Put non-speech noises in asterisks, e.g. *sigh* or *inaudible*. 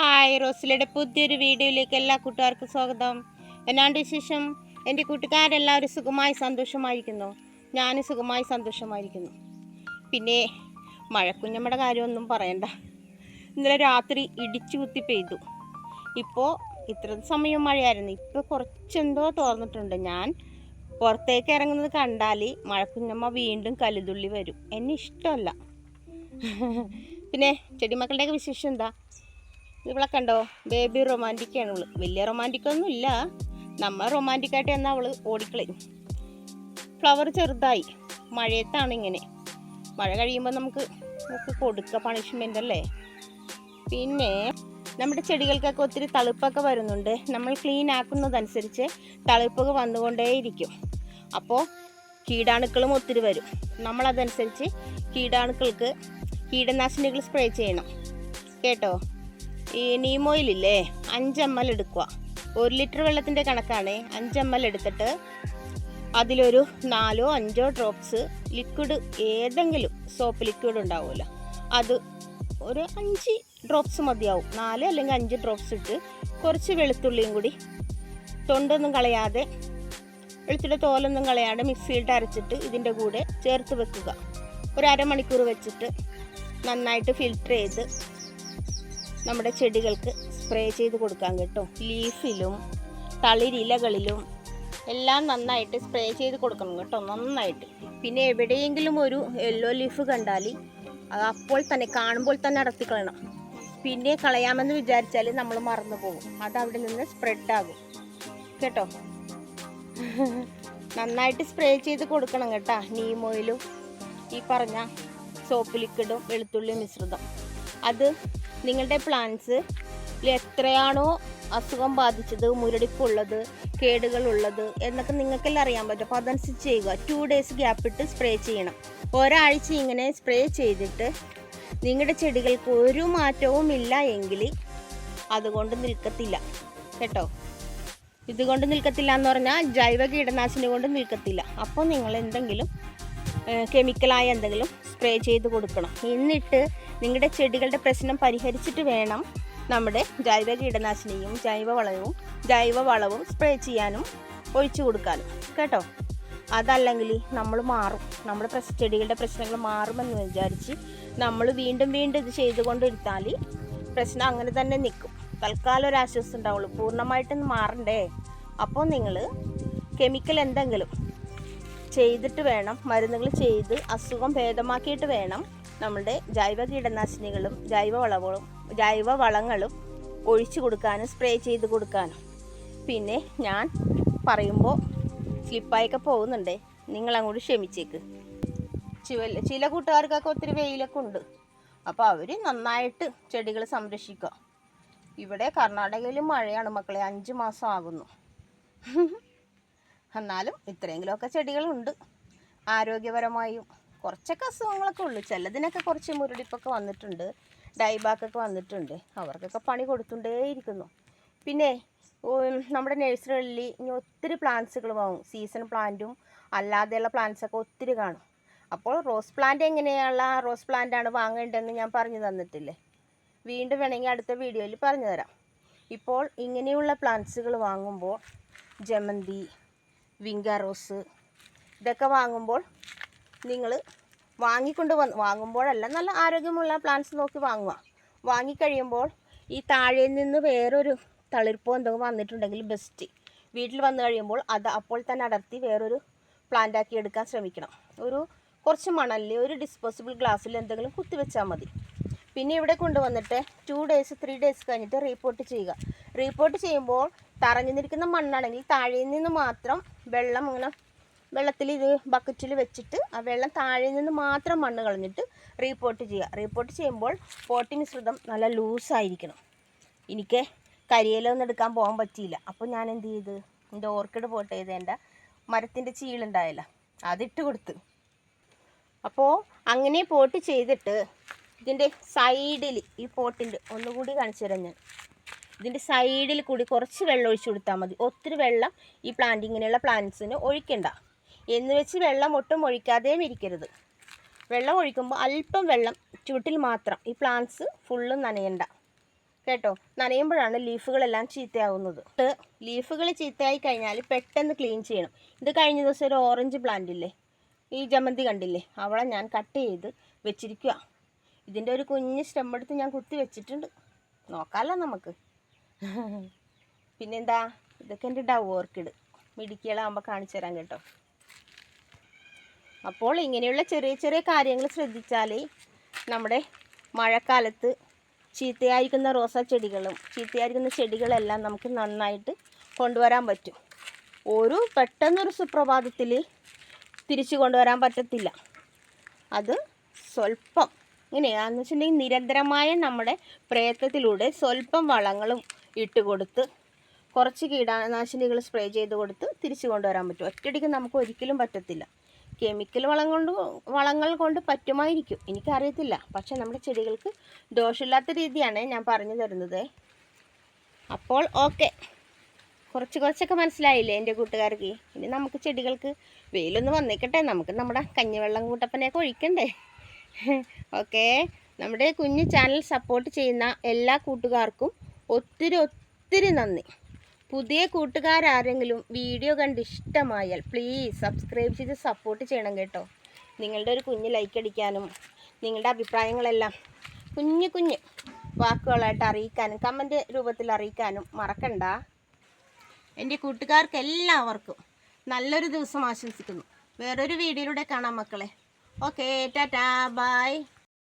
Hi റോസിലയുടെ പുതിയൊരു വീഡിയോയിലേക്ക് എല്ലാ കൂട്ടുകാർക്കും സ്വാഗതം. എന്നാണ്ട് വിശേഷം? എന്റെ കൂട്ടുകാരെല്ലാവരും സുഖമായി സന്തോഷമായിരിക്കുന്നു. ഞാനും സുഖമായി സന്തോഷമായിരിക്കുന്നു. പിന്നെ മഴക്കുഞ്ഞമ്മയുടെ കാര്യമൊന്നും പറയണ്ട. ഇന്നലെ രാത്രി ഇടിച്ചു കുത്തി പെയ്തു. ഇപ്പോൾ ഇത്ര സമയം മഴയായിരുന്നു. ഇപ്പോൾ കുറച്ചെന്തോ തോർന്നിട്ടുണ്ട്. ഞാൻ പുറത്തേക്ക് ഇറങ്ങുന്നത് കണ്ടാൽ മഴക്കുഞ്ഞമ്മ വീണ്ടും കലുതുള്ളി വരും. എന്നെ ഇഷ്ടമല്ല. *laughs* പിന്നെ ചെടിമക്കളുടെയൊക്കെ വിശേഷം എന്താ? ഇവളെ കണ്ടോ? ബേബി റൊമാന്റിക് ആണ് ഇവൾ. വലിയ റൊമാന്റിക് ഒന്നും ഇല്ല. നമ്മൾ റൊമാന്റിക് ആയിട്ട് എന്നാൽ അവൾ ഓടിക്കളയും ഫ്ലവർ ചെറുതായി. മഴയത്താണ് ഇങ്ങനെ. മഴ കഴിയുമ്പോൾ നമുക്ക് നമുക്ക് കൊടുക്കുക പണിഷ്മെന്റ് അല്ലേ? പിന്നെ നമ്മുടെ ചെടികൾക്കൊക്കെ ഒത്തിരി തളിപ്പൊക്കെ വരുന്നുണ്ട്. നമ്മൾ ക്ലീൻ ആക്കുന്നതനുസരിച്ച് തളിപ്പൊക്കെ വന്നുകൊണ്ടേയിരിക്കും. അപ്പോൾ കീടാണുക്കളും ഒത്തിരി വരും. നമ്മളതനുസരിച്ച് കീടാണുക്കൾക്ക് കീടനാശിനികൾ സ്പ്രേ ചെയ്യണം. കേട്ടോ? ഈ നീം ഓയിലില്ലേ അഞ്ച് എം എൽ എടുക്കുക. ഒരു ലിറ്റർ വെള്ളത്തിന്റെ കണക്കാണ്. അഞ്ച് എം എൽ എടുത്തിട്ട് അതിലൊരു നാലോ അഞ്ചോ ഡ്രോപ്സ് ലിക്വിഡ് ഏതെങ്കിലും സോപ്പ് ലിക്വിഡ് ഉണ്ടാവുമല്ലോ. അത് ഒരു അഞ്ച് ഡ്രോപ്സ് മതിയാവും. നാല് അല്ലെങ്കിൽ അഞ്ച് ഡ്രോപ്സ് ഇട്ട് കുറച്ച് വെളുത്തുള്ളിയും കൂടി തൊണ്ടൊന്നും കളയാതെ വെളുത്തുള്ളി തോലൊന്നും കളയാതെ മിക്സിയിലിട്ട് അരച്ചിട്ട് ഇതിന്റെ കൂടെ ചേർത്ത് വെക്കുക. ഒരു അരമണിക്കൂർ വെച്ചിട്ട് നന്നായിട്ട് ഫിൽറ്റർ ചെയ്ത് നമ്മുടെ ചെടികൾക്ക് സ്പ്രേ ചെയ്ത് കൊടുക്കാൻ കേട്ടോ. ലീഫിലും തളിരിലകളിലും എല്ലാം നന്നായിട്ട് സ്പ്രേ ചെയ്ത് കൊടുക്കണം കേട്ടോ നന്നായിട്ട്. പിന്നെ എവിടെയെങ്കിലും ഒരു യെല്ലോ ലീഫ് കണ്ടാൽ അത് അപ്പോൾ തന്നെ കാണുമ്പോൾ തന്നെ അടത്തി കളയണം പിന്നെ കളയാമെന്ന് വിചാരിച്ചാൽ നമ്മൾ മറന്നു പോകും. അത് അവിടെ നിന്ന് സ്പ്രെഡ് ആകും. കേട്ടോ? നന്നായിട്ട് സ്പ്രേ ചെയ്ത് കൊടുക്കണം കേട്ടോ നീം ഓയിലും ഈ പറഞ്ഞ സോപ്പ് ലിക്വിഡും വെളുത്തുള്ളി മിശ്രിതം. അത് നിങ്ങളുടെ പ്ലാന്റ്സ് എത്രയാണോ അസുഖം ബാധിച്ചത് മുരടിപ്പുള്ളത് കേടുകളുള്ളത് എന്നൊക്കെ നിങ്ങൾക്കെല്ലാം അറിയാൻ പറ്റും. അപ്പോൾ അതനുസരിച്ച് ചെയ്യുക. ടു ഡേയ്സ് ഗ്യാപ്പ് ഇട്ട് സ്പ്രേ ചെയ്യണം. ഒരാഴ്ച ഇങ്ങനെ സ്പ്രേ ചെയ്തിട്ട് നിങ്ങളുടെ ചെടികൾക്ക് ഒരു മാറ്റവും ഇല്ല എങ്കിൽ അതുകൊണ്ട് നിൽക്കത്തില്ല. കേട്ടോ? ഇതുകൊണ്ട് നിൽക്കത്തില്ല എന്ന് പറഞ്ഞാൽ ജൈവ കീടനാശിനി കൊണ്ട് നിൽക്കത്തില്ല. അപ്പോൾ നിങ്ങൾ എന്തെങ്കിലും കെമിക്കലായ എന്തെങ്കിലും സ്പ്രേ ചെയ്ത് കൊടുക്കണം. എന്നിട്ട് നിങ്ങളുടെ ചെടികളുടെ പ്രശ്നം പരിഹരിച്ചിട്ട് വേണം നമ്മുടെ ജൈവ കീടനാശിനിയും ജൈവ വളവും ജൈവ വളവും സ്പ്രേ ചെയ്യാനും ഒഴിച്ചു കൊടുക്കാനും കേട്ടോ? അതല്ലെങ്കിൽ നമ്മൾ മാറും. നമ്മുടെ പ്രശ് ചെടികളുടെ പ്രശ്നങ്ങൾ മാറുമെന്ന് വിചാരിച്ച് നമ്മൾ വീണ്ടും വീണ്ടും ഇത് ചെയ്തുകൊണ്ടിരുത്താൽ പ്രശ്നം അങ്ങനെ തന്നെ നിൽക്കും തൽക്കാലം ഒരു ആശ്വാസം ഉണ്ടാവുള്ളൂ. പൂർണമായിട്ടും മാറണ്ടേ? അപ്പോൾ നിങ്ങൾ കെമിക്കൽ എന്തെങ്കിലും ചെയ്തിട്ട് വേണം മരുന്നുകൾ ചെയ്ത് അസുഖം ഭേദമാക്കിയിട്ട് വേണം നമ്മളുടെ ജൈവ കീടനാശിനികളും ജൈവ വളങ്ങളും ജൈവ വളങ്ങളും ഒഴിച്ചു കൊടുക്കാനും സ്പ്രേ ചെയ്ത് കൊടുക്കാനും. പിന്നെ ഞാൻ പറയുമ്പോൾ സ്ലിപ്പായൊക്കെ പോകുന്നുണ്ടേ. നിങ്ങളങ്ങോട്ട് ക്ഷമിച്ചേക്ക്. ചില ചില കൂട്ടുകാർക്കൊക്കെ ഒത്തിരി വെയിലൊക്കെ ഉണ്ട്. അപ്പോൾ അവർ നന്നായിട്ട് ചെടികൾ സംരക്ഷിക്കുക. ഇവിടെ കർണാടകയിൽ മഴയാണ് മക്കളെ. അഞ്ച് മാസം ആകുന്നു *laughs* എന്നാലും ഇത്രയെങ്കിലുമൊക്കെ ചെടികളുണ്ട്. ആരോഗ്യപരമായും കുറച്ചൊക്കെ അസുഖങ്ങളൊക്കെ ഉള്ളു. ചിലതിനൊക്കെ കുറച്ച് മുരടിപ്പൊക്കെ വന്നിട്ടുണ്ട്. ഡൈബാക്കൊക്കെ വന്നിട്ടുണ്ട്. അവർക്കൊക്കെ പണി കൊടുത്തുകൊണ്ടേയിരിക്കുന്നു. പിന്നെ നമ്മുടെ നഴ്സറികളിൽ ഇനി ഒത്തിരി പ്ലാന്റ്സുകൾ വാങ്ങും. സീസൺ പ്ലാന്റും അല്ലാതെയുള്ള പ്ലാന്റ്സൊക്കെ ഒത്തിരി കാണും. അപ്പോൾ റോസ് പ്ലാന്റ് എങ്ങനെയുള്ള റോസ് പ്ലാന്റ് ആണ് വാങ്ങേണ്ടതെന്ന് ഞാൻ പറഞ്ഞു തന്നിട്ടില്ലേ? വീണ്ടും വേണമെങ്കിൽ അടുത്ത വീഡിയോയിൽ പറഞ്ഞു തരാം. ഇപ്പോൾ ഇങ്ങനെയുള്ള പ്ലാന്റ്സുകൾ വാങ്ങുമ്പോൾ ജമന്തി വിങ്ക റോസ് ഇതൊക്കെ വാങ്ങുമ്പോൾ നിങ്ങൾ വാങ്ങിക്കൊണ്ട് വന്ന് വാങ്ങുമ്പോഴല്ല നല്ല ആരോഗ്യമുള്ള പ്ലാന്റ്സ് നോക്കി വാങ്ങുക. വാങ്ങിക്കഴിയുമ്പോൾ ഈ താഴെ നിന്ന് വേറൊരു തളിർപ്പോ എന്തെങ്കിലും വന്നിട്ടുണ്ടെങ്കിൽ ബെസ്റ്റ് വീട്ടിൽ വന്നു കഴിയുമ്പോൾ അത് അപ്പോൾ തന്നെ അടർത്തി വേറൊരു പ്ലാന്റ് ആക്കി എടുക്കാൻ ശ്രമിക്കണം. ഒരു കുറച്ച് മണലിൽ ഒരു ഡിസ്പോസിബിൾ ഗ്ലാസ്സിൽ എന്തെങ്കിലും കുത്തിവെച്ചാൽ മതി. പിന്നെ ഇവിടെ കൊണ്ടുവന്നിട്ട് ടു ഡേയ്സ് ത്രീ ഡേയ്സ് കഴിഞ്ഞിട്ട് റീപ്പോർട്ട് ചെയ്യുക. റീപ്പോർട്ട് ചെയ്യുമ്പോൾ തറഞ്ഞു നിൽക്കുന്ന മണ്ണാണെങ്കിൽ താഴെ നിന്ന് മാത്രം വെള്ളം ഇങ്ങനെ വെള്ളത്തിൽ ഇത് ബക്കറ്റിൽ വെച്ചിട്ട് ആ വെള്ളം താഴെ നിന്ന് മാത്രം മണ്ണ് കളഞ്ഞിട്ട് റീപോർട്ട് ചെയ്യുക. റീപോർട്ട് ചെയ്യുമ്പോൾ പോട്ടി മിശ്രിതം നല്ല ലൂസായിരിക്കണം എനിക്ക് കരിയിലൊന്നും എടുക്കാൻ പോകാൻ പറ്റിയില്ല. അപ്പോൾ ഞാൻ എന്ത് ചെയ്ത്? എന്റെ ഓർക്കിഡ് പോട്ട് ചെയ്ത് എന്റെ മരത്തിന്റെ ചീളുണ്ടായല്ല അതിട്ട് കൊടുത്ത്. അപ്പോൾ അങ്ങനെ പോട്ട് ചെയ്തിട്ട് ഇതിന്റെ സൈഡിൽ ഈ പോട്ടിന്റെ ഒന്നുകൂടി കാണിച്ചു തരാം ഞാൻ. ഇതിന്റെ സൈഡിൽ കൂടി കുറച്ച് വെള്ളം ഒഴിച്ചു കൊടുത്താൽ മതി. ഒത്തിരി വെള്ളം ഈ പ്ലാന്റ് ഇങ്ങനെയുള്ള പ്ലാന്റ്സിന് ഒഴിക്കണ്ട. എന്ന് വെച്ച് വെള്ളം ഒട്ടും ഒഴിക്കാതെയും ഇരിക്കരുത്. വെള്ളം ഒഴിക്കുമ്പോൾ അല്പം വെള്ളം ചുവട്ടിൽ മാത്രം ഈ പ്ലാന്റ്സ് ഫുള്ളും നനയണ്ട. കേട്ടോ? നനയുമ്പോഴാണ് ലീഫുകളെല്ലാം ചീത്തയാവുന്നത്. ലീഫുകൾ ചീത്തയായി കഴിഞ്ഞാൽ പെട്ടെന്ന് ക്ലീൻ ചെയ്യണം. ഇത് കഴിഞ്ഞ ദിവസം ഒരു ഓറഞ്ച് പ്ലാന്റ് ഇല്ലേ? ഈ ജമന്തി കണ്ടില്ലേ? അവളെ ഞാൻ കട്ട് ചെയ്ത് വെച്ചിരിക്കുക ഇതിന്റെ ഒരു കുഞ്ഞ് സ്റ്റെം എടുത്ത് ഞാൻ കുത്തി വെച്ചിട്ടുണ്ട്. നോക്കാമല്ലോ നമുക്ക്. *laughs* പിന്നെന്താ? ഇതൊക്കെ എന്റെ ഡവ് ഓർക്കിഡ് മിടുക്കികളാകുമ്പോൾ കാണിച്ചു തരാം കേട്ടോ. അപ്പോൾ ഇങ്ങനെയുള്ള ചെറിയ ചെറിയ കാര്യങ്ങൾ ശ്രദ്ധിച്ചാൽ നമ്മുടെ മഴക്കാലത്ത് ചീത്തയായിരിക്കുന്ന റോസാ ചെടികളും ചീത്തയായിരിക്കുന്ന ചെടികളെല്ലാം നമുക്ക് നന്നായിട്ട് കൊണ്ടുവരാൻ പറ്റും. ഒരു പെട്ടെന്നൊരു സുപ്രഭാതത്തിൽ തിരിച്ചു കൊണ്ടുവരാൻ പറ്റത്തില്ല. അത് സ്വല്പം ഇങ്ങനെയാന്ന് വെച്ചിട്ടുണ്ടെങ്കിൽ നിരന്തരമായ നമ്മുടെ പ്രയത്നത്തിലൂടെ സ്വല്പം വളങ്ങളും ഇട്ട് കൊടുത്ത് കുറച്ച് കീടനാശിനികൾ സ്പ്രേ ചെയ്ത് കൊടുത്ത് തിരിച്ചു കൊണ്ടുവരാൻ പറ്റും. ഒറ്റയടിക്ക് നമുക്ക് ഒരിക്കലും പറ്റത്തില്ല. കെമിക്കൽ വളം കൊണ്ട് വളങ്ങൾ കൊണ്ട് പറ്റുമായിരിക്കും. എനിക്കറിയത്തില്ല. പക്ഷെ നമ്മുടെ ചെടികൾക്ക് ദോഷമില്ലാത്ത രീതിയാണ് ഞാൻ പറഞ്ഞു തരുന്നത്. അപ്പോൾ ഓക്കെ. കുറച്ച് കുറച്ചൊക്കെ മനസ്സിലായില്ലേ എന്റെ കൂട്ടുകാർക്ക്? ഇനി നമുക്ക് ചെടികൾക്ക് വെയിലൊന്ന് വന്നിക്കട്ടെ. നമുക്ക് നമ്മുടെ കഞ്ഞിവെള്ളം കൂട്ടപ്പനെയൊക്കെ ഒഴിക്കണ്ടേ? *laughs* ഓക്കെ. നമ്മുടെ കുഞ്ഞു ചാനൽ സപ്പോർട്ട് ചെയ്യുന്ന എല്ലാ കൂട്ടുകാർക്കും ഒത്തിരി ഒത്തിരി നന്ദി. പുതിയ കൂട്ടുകാരാരെങ്കിലും വീഡിയോ കണ്ട് ഇഷ്ടമായാൽ പ്ലീസ് സബ്സ്ക്രൈബ് ചെയ്ത് സപ്പോർട്ട് ചെയ്യണം കേട്ടോ. നിങ്ങളുടെ ഒരു കുഞ്ഞ് ലൈക്ക് അടിക്കാനും നിങ്ങളുടെ അഭിപ്രായങ്ങളെല്ലാം കുഞ്ഞു കുഞ്ഞ് വാക്കുകളായിട്ട് അറിയിക്കാനും കമന്റ് രൂപത്തിൽ അറിയിക്കാനും മറക്കണ്ട. എന്റെ കൂട്ടുകാർക്ക് എല്ലാവർക്കും നല്ലൊരു ദിവസം ആശംസിക്കുന്നു. വേറൊരു വീഡിയോയിലൂടെ കാണാം മക്കളെ. Okay tata bye